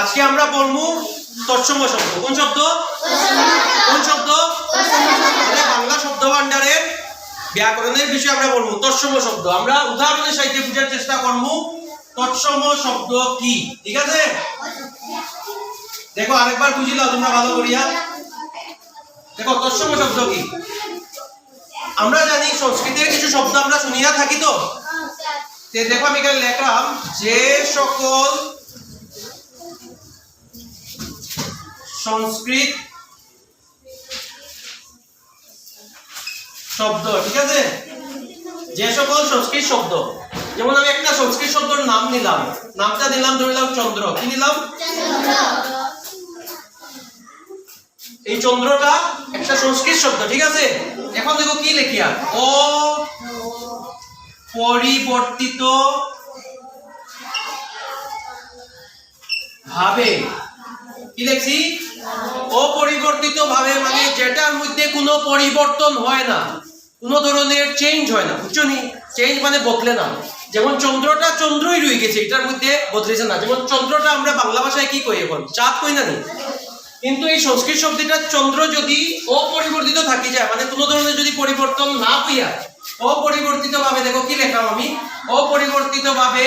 আজকে আমরা বলব তৎসম শব্দ। কোন শব্দ? কোন শব্দ? বাংলা শব্দ ভান্ডারের ব্যাকরণের বিষয়ে আমরা বলব। তৎসম শব্দ। আমরা উদাহরণের সাহায্যে বোঝার চেষ্টা করব তৎসম শব্দ কি? ঠিক আছে? দেখো, আরেকবার বুঝিলাও তোমরা ভালো করিয়া। দেখো তৎসম শব্দ কি? আমরা জানি সংস্কৃতের কিছু শব্দ আমরা শুনিয়া থাকি তো দেখো, আমি এখানে লেখলাম, যে সকল সংস্কৃত শব্দ, ঠিক আছে? যে সকল সংস্কৃত শব্দ, যেমন আমি একটা সংস্কৃত শব্দের নাম নিলাম, নামটা দিলাম ধরলাম চন্দ্র। কি নিলাম? এই চন্দ্রটা একটা সংস্কৃত শব্দ, ঠিক আছে? এখন দেখো কি লেখিয়া? ও পরিবর্তিত ভাবে। কি দেখছি অপরিবর্তিত ভাবে মানে যেটার মধ্যে কোনো পরিবর্তন হয় না, কোনো ধরনের চেঞ্জ হয় না, বুঝছ নি? চেঞ্জ মানে বদলে না। যেমন চন্দ্রটা চন্দ্রই রয়ে গেছে, এটার মধ্যে বদলেছে না। যেমন চন্দ্রটা আমরা বাংলা ভাষায় কি কই এখন? চাঁদ কই না নি? কিন্তু এই সংস্কৃত শব্দটা চন্দ্র যদি অপরিবর্তিত থাকি যায় মানে কোনো ধরনের যদি পরিবর্তন না হইয়া অপরিবর্তিত ভাবে দেখো কি লেখাম আমি? অপরিবর্তিত ভাবে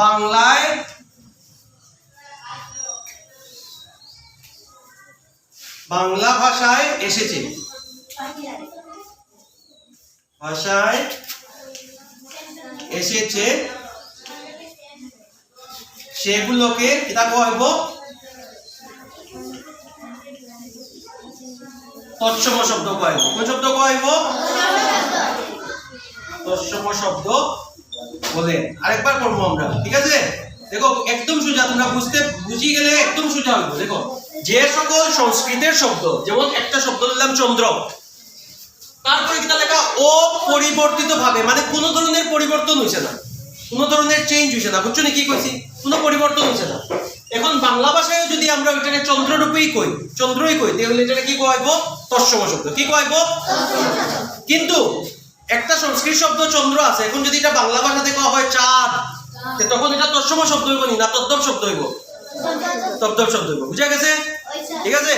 বাংলায় বাংলা ভাষায় এসেছে। ভাষায় এসেছে। সেগুলোকে এটা কহব তৎসম শব্দ কহব কোন শব্দ কহব তৎসম শব্দ বলে। আরেকবার করব আমরা। ঠিক আছে? দেখো, একদম সোজা, তোমরা বুঝতে, বুঝি গেলে একদম সোজা হইব, দেখো। যে সকল সংস্কৃতের শব্দ, যেমন একটা শব্দ দিলাম চন্দ্র, তারপরে কিটা লেখা অপরিবর্তিত ভাবে মানে কোনো ধরনের পরিবর্তন হইছে না। কোনো ধরনের চেঞ্জ হইছে না, বুঝছ কি কইছি? কোনো পরিবর্তন হইছে না। এখন বাংলা ভাষায় যদি আমরা ওইটাকে চন্দ্ররূপেই কই, চন্দ্রই কই, তাহলে এটাকে কি কইব তৎসম শব্দ। কি কইব কিন্তু একটা সংস্কৃত শব্দ চন্দ্র আছে, এখন যদি এটা বাংলা ভাষাতে কওয়া হয়, চাঁদ তখন এটা তৎসম শব্দ হইব নি না তদ্দম শব্দ হইব? তদ্দম শব্দ হইব। বুঝা গেছে? ঠিক আছে?